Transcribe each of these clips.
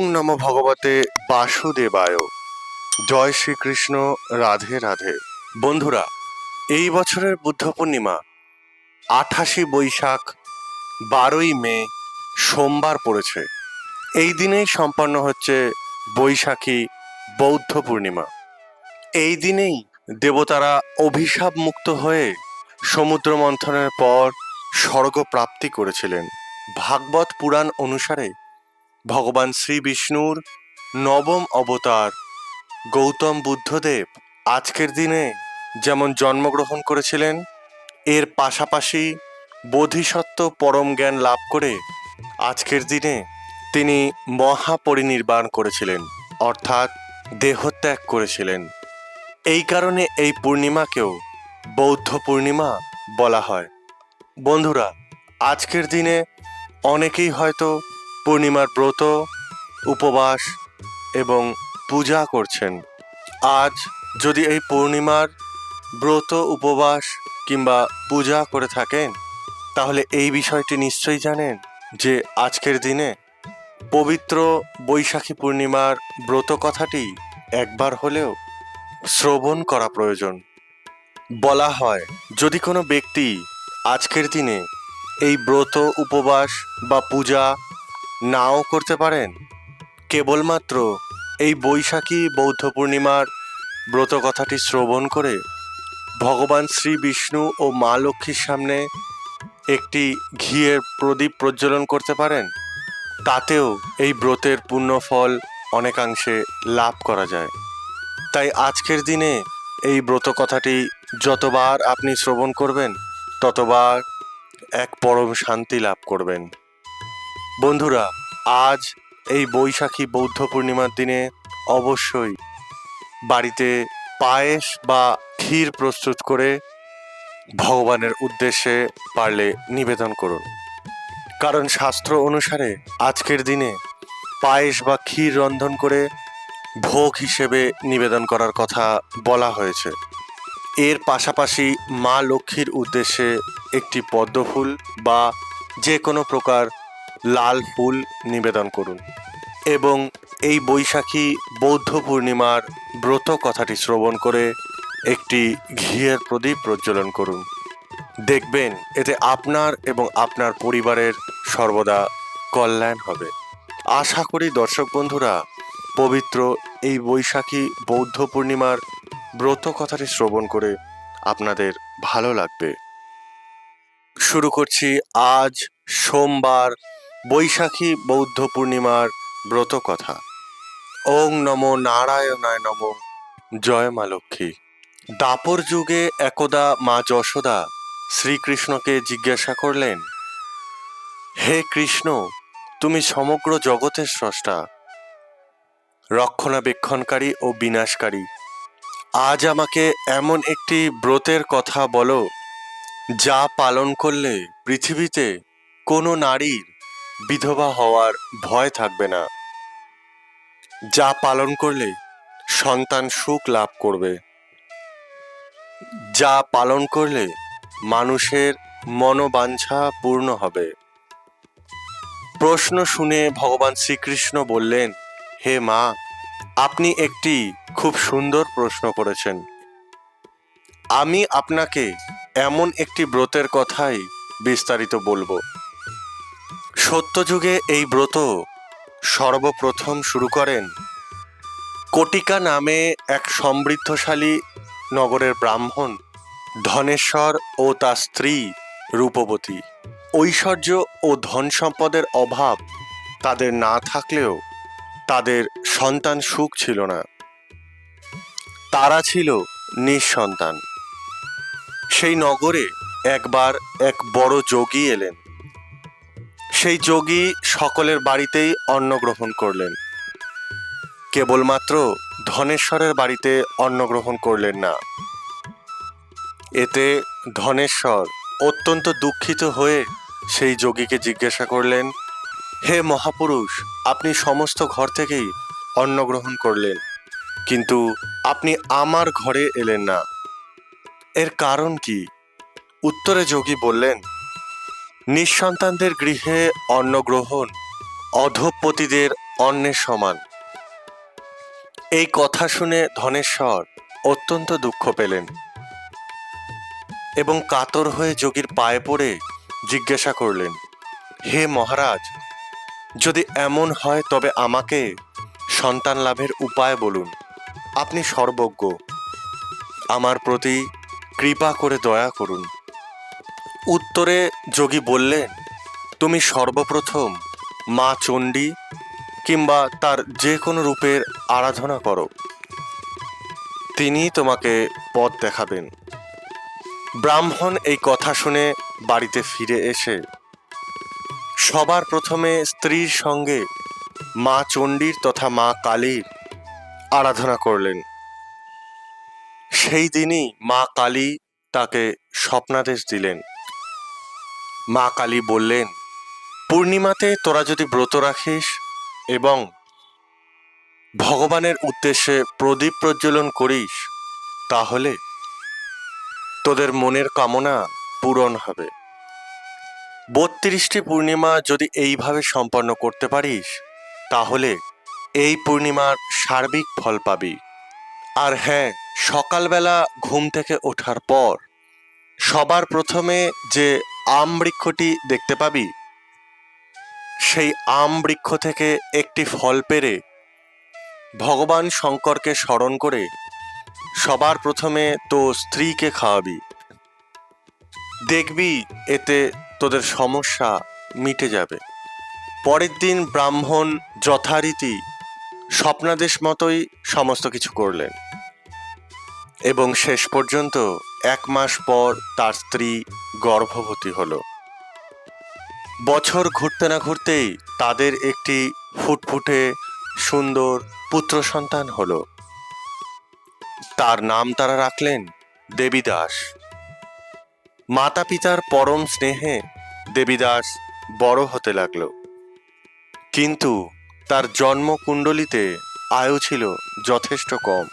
ওং নম ভগবতে বাসুদেবায়। জয় শ্রীকৃষ্ণ, রাধে রাধে। বন্ধুরা, এই বছরের বুদ্ধ পূর্ণিমা, আঠাশি বৈশাখ, বারোই মে, সোমবার পড়েছে। এই দিনেই সম্পন্ন হচ্ছে বৈশাখী বৌদ্ধ পূর্ণিমা। এই দিনেই দেবতারা অভিশাপ মুক্ত হয়ে সমুদ্র মন্থনের পর স্বর্গ প্রাপ্তি করেছিলেন। ভাগবত পুরাণ অনুসারে ভগবান শ্রী বিষ্ণুর নবম অবতার। গৌতম বুদ্ধদেব আজকের দিনে যেমন জন্মগ্রহণ করেছিলেন, এর পাশাপাশি বোধিসত্ত্ব পরম জ্ঞান লাভ করে আজকের দিনে তিনি মহাপরিনির্বাণ করেছিলেন, অর্থাৎ দেহত্যাগ করেছিলেন। এই কারণে এই পূর্ণিমাকেও বৌদ্ধ পূর্ণিমা বলা হয়। বন্ধুরা, আজকের দিনে অনেকেই হয়তো পূর্ণিমার ব্রত, উপবাস এবং পূজা করছেন। আজ যদি এই পূর্ণিমার ব্রত, উপবাস কিংবা পূজা করে থাকেন, তাহলে এই বিষয়টি নিশ্চয়ই জানেন যে আজকের দিনে পবিত্র বৈশাখী পূর্ণিমার ব্রত কথাটি একবার হলেও শ্রবণ করা প্রয়োজন। বলা হয়, যদি কোনো ব্যক্তি আজকের দিনে এই ব্রত, উপবাস বা পূজা নাও করতে পারেন। কেবলমাত্র এই বৈশাখী বৌদ্ধ পূর্ণিমার ব্রত কথাটি শ্রবণ করে ভগবান শ্রী বিষ্ণু ও মা লক্ষ্মীর সামনে একটি ঘিয়ের প্রদীপ প্রজ্বলন করতে পারেন। তাতেও এই ব্রতের পূর্ণ ফল অনেকাংশে লাভ করা যায়। তাই আজকের দিনে এই ব্রত কথাটি যতবার আপনি শ্রবণ করবেন, ততবার এক পরম শান্তি লাভ করবেন। বন্ধুরা, আজ এই বৈশাখী বৌদ্ধ পূর্ণিমার দিনে অবশ্যই বাড়িতে পায়েস বা ক্ষীর প্রস্তুত করে ভগবানের উদ্দেশ্যে পারলে নিবেদন করুন। কারণ শাস্ত্র অনুসারে আজকের দিনে পায়েস বা ক্ষীর রন্ধন করে ভোগ হিসেবে নিবেদন করার কথা বলা হয়েছে। এর পাশাপাশি মা লক্ষ্মীর উদ্দেশ্যে একটি পদ্মফুল বা যে কোনো প্রকার লাল ফুল নিবেদন করুন। এবং এই বৈশাখী বৌদ্ধ পূর্ণিমার ব্রত কথাটি শ্রবণ করে একটি ঘিয়ের প্রদীপ প্রজ্বলন করুন। দেখবেন এতে আপনার এবং আপনার পরিবারের সর্বদা কল্যাণ হবে। আশা করি দর্শক বন্ধুরা, পবিত্র এই বৈশাখী বৌদ্ধ পূর্ণিমার ব্রত কথাটি শ্রবণ করে আপনাদের ভালো লাগবে। শুরু করছি আজ সোমবার বৈশাখী বৌদ্ধ পূর্ণিমার ব্রত কথা। ওং নম নারায়ণায় নম। জয় মা লক্ষ্মী। দাপর যুগে একদা মা যশোদা শ্রীকৃষ্ণকে জিজ্ঞাসা করলেন, হে কৃষ্ণ, তুমি সমগ্র জগতের স্রষ্টা, রক্ষণাবেক্ষণকারী ও বিনাশকারী। আজ আমাকে এমন একটি ব্রতের কথা বলো, যা পালন করলে পৃথিবীতে কোনো নারীর বিধবা হওয়ার ভয় থাকবে না। যা পালন করলে সন্তান সুখ লাভ করবে। যা পালন করলে মানুষের মনোবাঞ্ছা পূর্ণ হবে। প্রশ্ন শুনে ভগবান শ্রীকৃষ্ণ বললেন, হে মা, আপনি একটি খুব সুন্দর প্রশ্ন করেছেন। আমি আপনাকে এমন একটি ব্রতের কথাই বিস্তারিত বলব। সত্যযুগে এই ব্রত সর্বপ্রথম শুরু করেন কটিকা নামে এক সমৃদ্ধশালী নগরের ব্রাহ্মণ, ধনেশ্বর ও তার স্ত্রী রূপবতী। ঐশ্বর্য ও ধন সম্পদের অভাব তাদের না থাকলেও তাদের সন্তান সুখ ছিল না। তারা ছিল নিঃসন্তান। সেই নগরে একবার এক বড় যোগী এলেন। সেই যোগী সকলের বাড়িতেই অন্ন গ্রহণ করলেন। কেবলমাত্র ধনেশ্বরের বাড়িতে অন্ন গ্রহণ করলেন না। এতে ধনেশ্বর অত্যন্ত দুঃখিত হয়ে সেই যোগীকে জিজ্ঞাসা করলেন, হে মহাপুরুষ, আপনি সমস্ত ঘর থেকেই অন্ন গ্রহণ করলেন, কিন্তু আপনি আমার ঘরে এলেন না। এর কারণ কি? উত্তরে যোগী বললেন নিঃসন্তানদের গৃহে অন্ন গ্রহণ অধপতিদের অন্যের সমান। এই কথা শুনে ধনেশ্বর অত্যন্ত দুঃখ পেলেন এবং কাতর হয়ে যোগীর পায়ে পড়ে জিজ্ঞাসা করলেন, হে মহারাজ, যদি এমন হয় তবে আমাকে সন্তান লাভের উপায় বলুন। আপনি সর্বজ্ঞ। আমার প্রতি কৃপা করে দয়া করুন। উত্তরে যোগী বললেন, তুমি সর্বপ্রথম মা চণ্ডী কিংবা তার যে কোনো রূপের আরাধনা করো। তিনি তোমাকে পথ দেখাবেন। ব্রাহ্মণ এই কথা শুনে বাড়িতে ফিরে এসে সবার প্রথমে স্ত্রীর সঙ্গে মা চণ্ডীর তথা মা কালীর আরাধনা করলেন। সেই দিনই মা কালী তাকে স্বপ্নাদেশ দিলেন। মা কালী বললেন, পূর্ণিমাতে তোরা যদি ব্রত রাখিস এবং ভগবানের উদ্দেশ্যে প্রদীপ প্রজ্বলন করিস, তাহলে তোদের মনের কামনা পূরণ হবে। বত্রিশটি পূর্ণিমা যদি এইভাবে সম্পন্ন করতে পারিস, তাহলে এই পূর্ণিমার সার্বিক ফল পাবি। আর হ্যাঁ সকালবেলা ঘুম থেকে ওঠার পর সবার প্রথমে যে আম বৃক্ষটি দেখতে পাবি। সেই আম বৃক্ষ থেকে একটি ফল পেরে ভগবান শঙ্করকে স্মরণ করে সবার প্রথমে তো স্ত্রীকে খাওয়াবি। দেখবি এতে তোদের সমস্যা মিটে যাবে। পরের দিন ব্রাহ্মণ যথারীতি স্বপ্নাদেশ মতোই সমস্ত কিছু করলেন। এবং শেষ পর্যন্ত এক মাস পর তার স্ত্রী গর্ভবতী হল। বছর ঘুরতে না ঘুরতেই তাদের একটি ফুটফুটে সুন্দর পুত্র সন্তান হলো। তার নাম তারা রাখলেন দেবীদাস। মাতা পিতার পরম স্নেহে দেবীদাস বড় হতে লাগল। কিন্তু তার জন্মকুণ্ডলিতে আয়ু ছিল যথেষ্ট কম।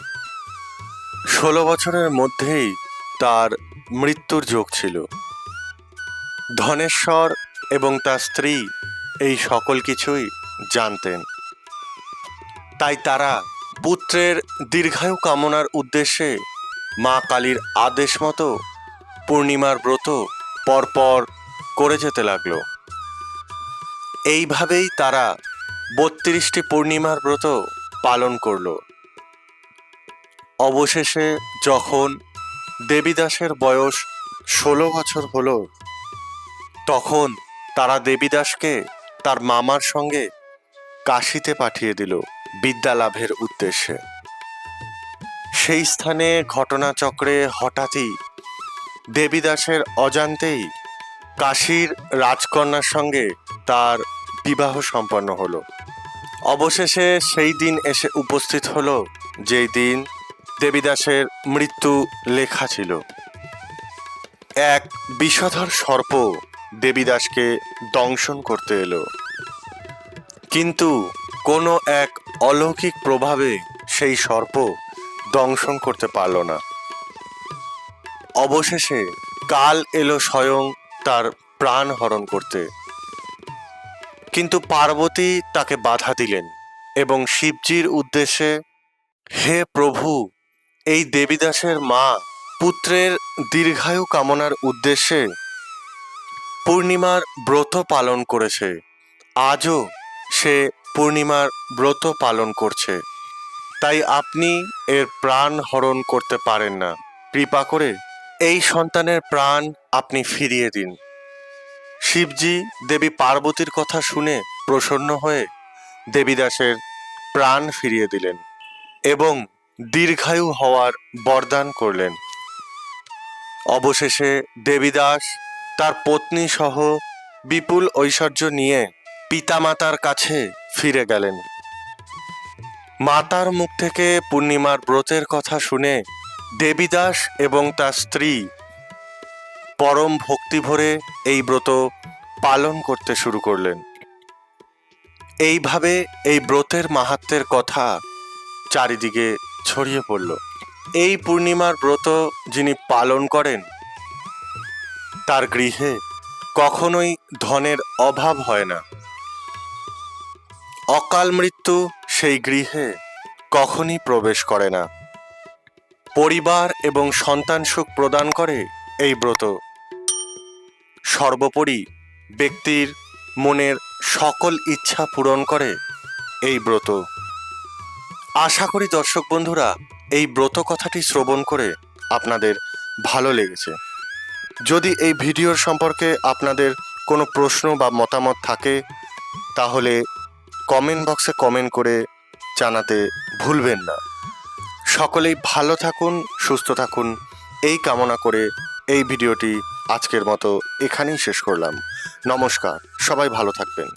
ষোলো বছরের মধ্যেই তার মৃত্যুর যোগ ছিল। ধনেশ্বর এবং তার স্ত্রী এই সকল কিছুই জানতেন। তাই তারা পুত্রের দীর্ঘায়ু কামনার উদ্দেশ্যে মা কালীর আদেশ মতো পূর্ণিমার ব্রত পরপর করে যেতে লাগল। এইভাবেই তারা বত্রিশটি পূর্ণিমার ব্রত পালন করল। অবশেষে যখন দেবীদাসের বয়স ষোলো বছর হলো। তখন তারা দেবীদাসকে তার মামার সঙ্গে কাশিতে পাঠিয়ে দিল বিদ্যা লাভের উদ্দেশ্যে। সেই স্থানে ঘটনাচক্রে হঠাৎই দেবীদাসের অজান্তেই কাশীর রাজকন্যার সঙ্গে তার বিবাহ সম্পন্ন হলো। অবশেষে সেই দিন এসে উপস্থিত হলো, যেই দিন দেবীদাসের মৃত্যু লেখা ছিল। এক বিষধর সর্প দেবীদাসকে দংশন করতে এলো। কিন্তু কোনো এক অলৌকিক প্রভাবে সেই সর্প দংশন করতে পারল না। অবশেষে কাল এলো স্বয়ং তার প্রাণ হরণ করতে। কিন্তু পার্বতী তাকে বাধা দিলেন এবং শিবজির উদ্দেশ্যে, হে প্রভু এই দেবীদাসের মা পুত্রের দীর্ঘায়ু কামনার উদ্দেশ্যে পূর্ণিমার ব্রত পালন করেছে। আজও সে পূর্ণিমার ব্রত পালন করছে। তাই আপনি এর প্রাণ হরণ করতে পারেন না। কৃপা করে এই সন্তানের প্রাণ আপনি ফিরিয়ে দিন। শিবজি দেবী পার্বতীর কথা শুনে প্রসন্ন হয়ে দেবীদাসের প্রাণ ফিরিয়ে দিলেন এবং দীর্ঘায়ু হওয়ার বরদান করলেন। অবশেষে দেবীদাস তার পত্নী সহ বিপুল ঐশ্বর্য নিয়ে পিতামাতার কাছে ফিরে গেলেন। মাতার মুখ থেকে পূর্ণিমার ব্রতের কথা শুনে দেবীদাস এবং তার স্ত্রী পরম ভক্তি ভরে এই ব্রত পালন করতে শুরু করলেন। এইভাবে এই ব্রতের মাহাত্মের কথা চারিদিকে ছড়িয়ে পড়ল। এই পূর্ণিমার ব্রত যিনি পালন করেন, তার গৃহে কখনোই ধনের অভাব হয় না। অকাল মৃত্যু সেই গৃহে কখনই প্রবেশ করে না। পরিবার এবং সন্তান সুখ প্রদান করে এই ব্রত। সর্বোপরি ব্যক্তির মনের সকল ইচ্ছা পূরণ করে এই ব্রত। আশা করি দর্শক বন্ধুরা, এই ব্রত কথাটি শ্রবণ করে আপনাদের ভালো লেগেছে। যদি এই ভিডিওর সম্পর্কে আপনাদের কোনো প্রশ্ন বা মতামত থাকে, তাহলে কমেন্ট বক্সে কমেন্ট করে জানাতে ভুলবেন না। সকলেই ভালো থাকুন, সুস্থ থাকুন। এই কামনা করে এই ভিডিওটি আজকের মতো এখানেই শেষ করলাম। নমস্কার, সবাই ভালো থাকবেন।